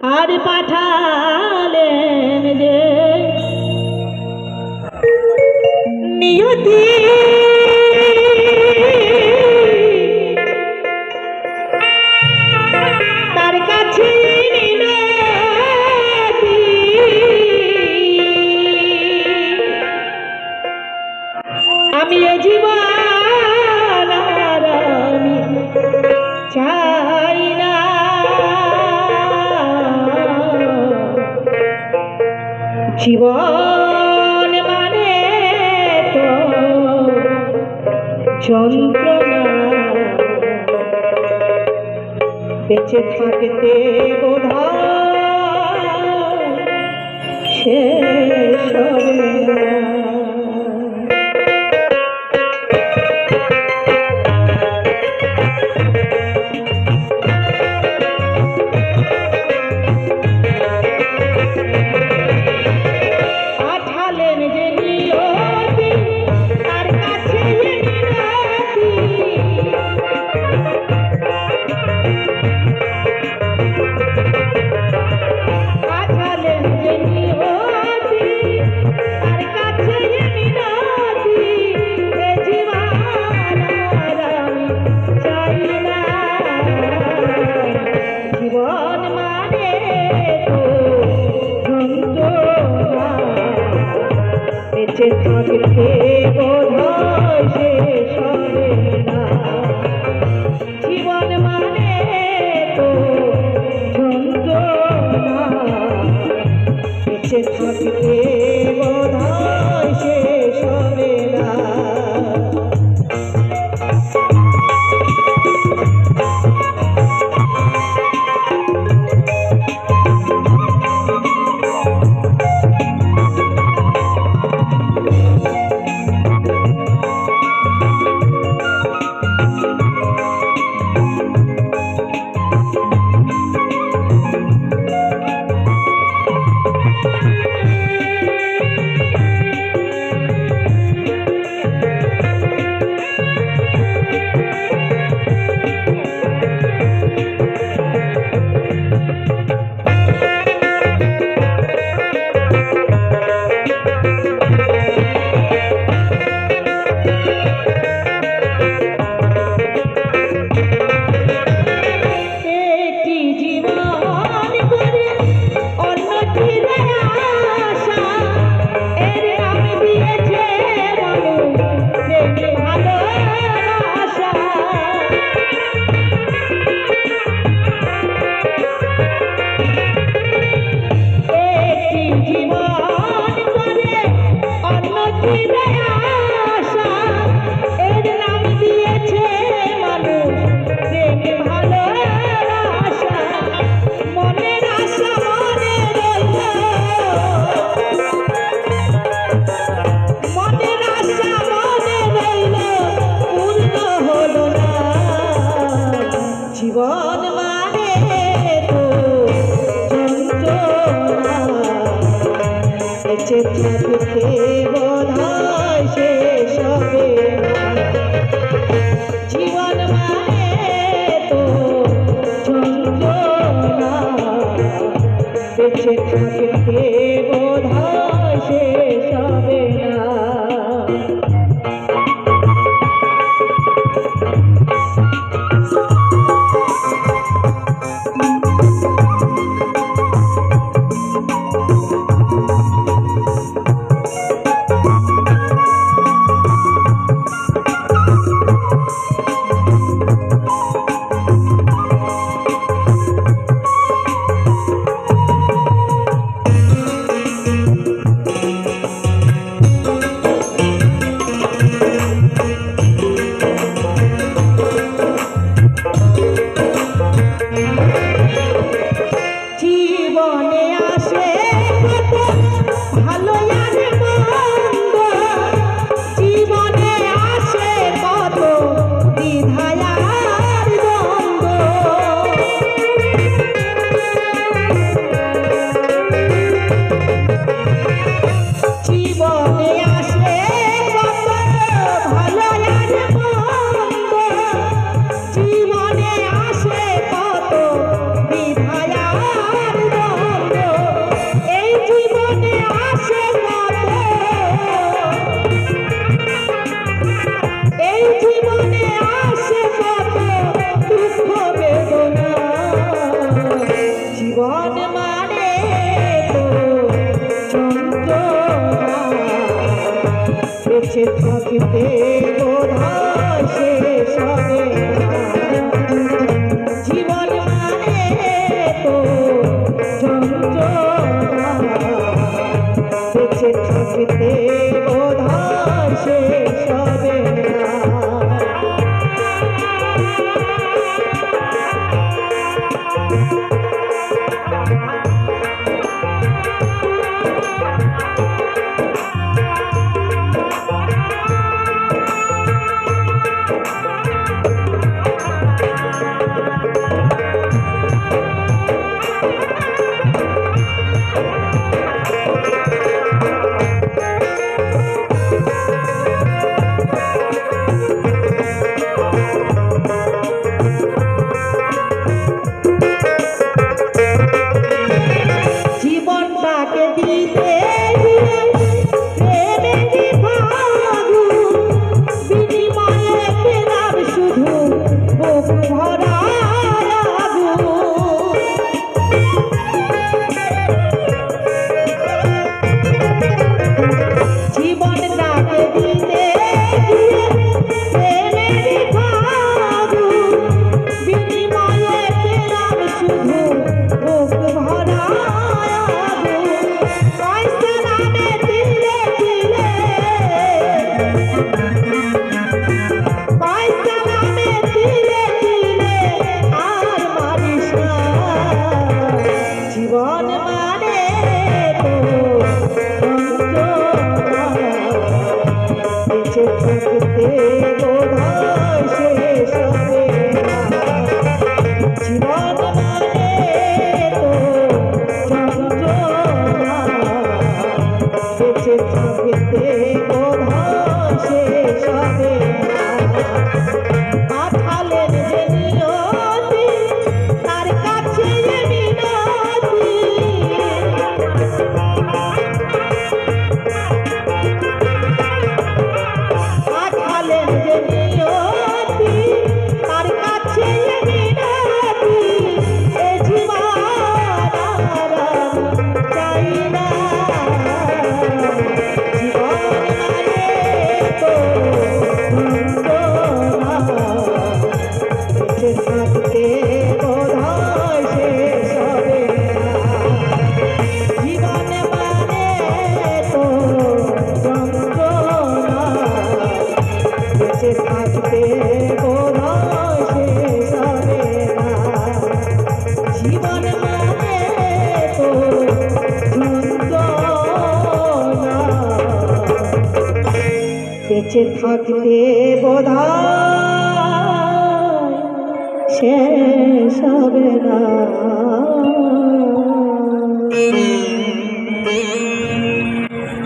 আর পাঠালেন যে নিয়তি জীবন মানে তো বেঁচে থাকতে বোধা সে সব I'm not afraid. বেঁচে থাকে বোধা থাকতে বোধ সে সবে Oh, my God. বেঁচে থাকতে বোধহয় শেষ হবে না।